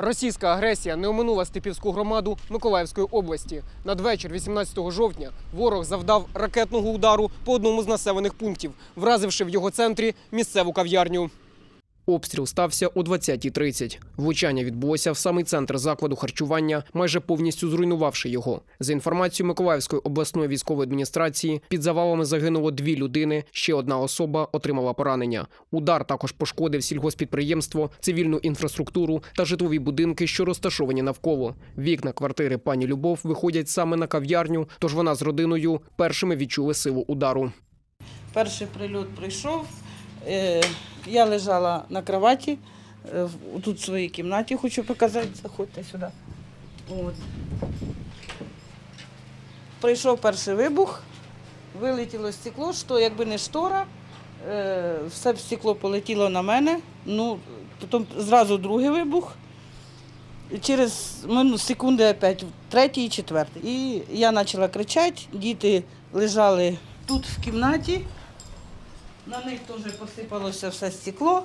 Російська агресія не оминула Степівську громаду Миколаївської області. Надвечір 18 жовтня ворог завдав ракетного удару по одному з населених пунктів, вразивши в його центрі місцеву кав'ярню. Обстріл стався о 20.30. Влучання відбулося в самий центр закладу харчування, майже повністю зруйнувавши його. За інформацією Миколаївської обласної військової адміністрації, під завалами загинуло дві людини. Ще одна особа отримала поранення. Удар також пошкодив сільгоспідприємство, цивільну інфраструктуру та житлові будинки, що розташовані навколо. Вікна квартири пані Любов виходять саме на кав'ярню, тож вона з родиною першими відчули силу удару. Перший прильот прийшов. Я лежала на кроваті, е, тут в своїй кімнаті хочу показати, заходьте сюди. От. Прийшов перший вибух, вилетіло стекло, що якби не штора, е, все стекло полетіло на мене. Ну, потім зразу другий вибух. Через секунди опять третій і четвертий. І я почала кричати, діти лежали тут в кімнаті. На них теж посипалося все стекло.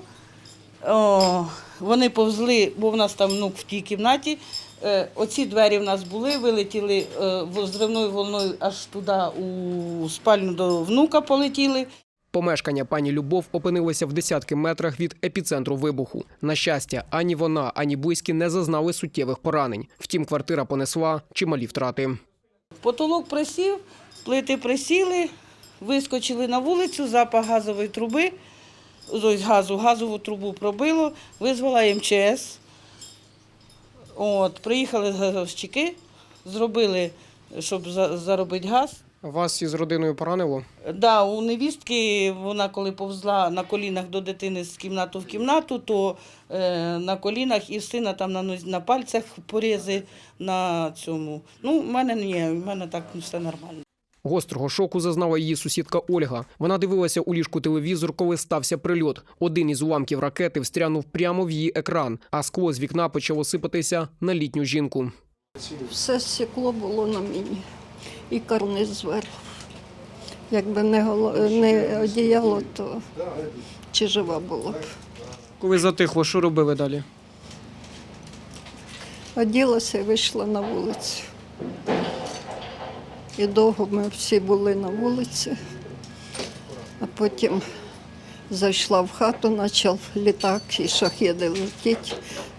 О, вони повзли, бо в нас там внук в тій кімнаті. Е, оці двері в нас були, вилетіли е, зривною волною аж туди у спальню до внука полетіли. Помешкання пані Любов опинилося в десятки метрах від епіцентру вибуху. На щастя, ані вона, ані близькі не зазнали суттєвих поранень. Втім, квартира понесла чималі втрати. Потолок присів, плити присіли, вискочили на вулицю, запах газової труби, ось газу, газову трубу пробило, визвала МЧС. От, приїхали газовщики, зробили, щоб заробити газ. Вас із родиною поранило? Да, у невістки вона коли повзла на колінах до дитини з кімнату в кімнату, то е, на колінах і в сина там на, на пальцях порізи на цьому. Ну, в мене ні, в мене так все нормально. Гострого шоку зазнала її сусідка Ольга. Вона дивилася у ліжку телевізор, коли стався прильот. Один із уламків ракети встрянув прямо в її екран, а скло з вікна почало сипатися на літню жінку. Все стекло було на мені і карниз зверху. Якби не, голо- не одіяло, то чи жива була б. Коли затихло, що робили далі? Оділася і вийшла на вулицю. І довго ми всі були на вулиці, а потім зайшла в хату, почав літак і шахеди летіти.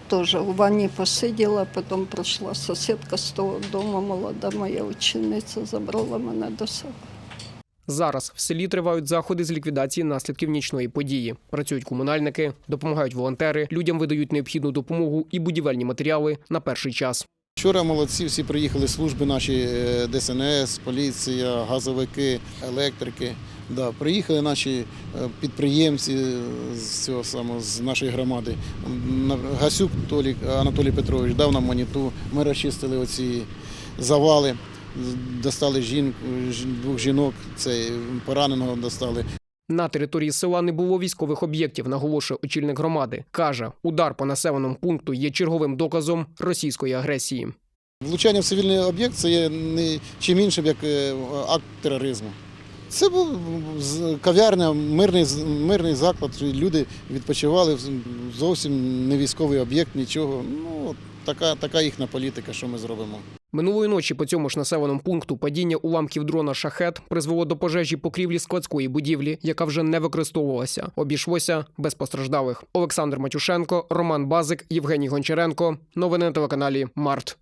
Теж у ванні посиділа, потім прийшла сусідка з того дому, молода моя учениця, забрала мене до себе. Зараз в селі тривають заходи з ліквідації наслідків нічної події. Працюють комунальники, допомагають волонтери, людям видають необхідну допомогу і будівельні матеріали на перший час. Вчора молодці всі приїхали служби наші е, ДСНС, поліція, газовики, електрики. Да, приїхали наші е, підприємці з цього самого з нашої громади. Гасюк Толік Анатолій Петрович дав нам маніту. Ми розчистили оці завали, достали жінку, двох жінок, це пораненого достали. На території села не було військових об'єктів, наголошує очільник громади. Каже, удар по населеному пункту є черговим доказом російської агресії. Влучання в цивільний об'єкт це є не чим іншим, як е, акт тероризму. Це був кав'ярня, мирний, мирний заклад. Люди відпочивали зовсім не військовий об'єкт, нічого. Ну, така, така їхня політика, що ми зробимо. Минулої ночі по цьому ж населеному пункту падіння уламків дрона шахет призвело до пожежі покрівлі складської будівлі, яка вже не використовувалася. Обійшлося без постраждалих. Олександр Матюшенко, Роман Базик, Євгеній Гончаренко. Новини на телеканалі Март.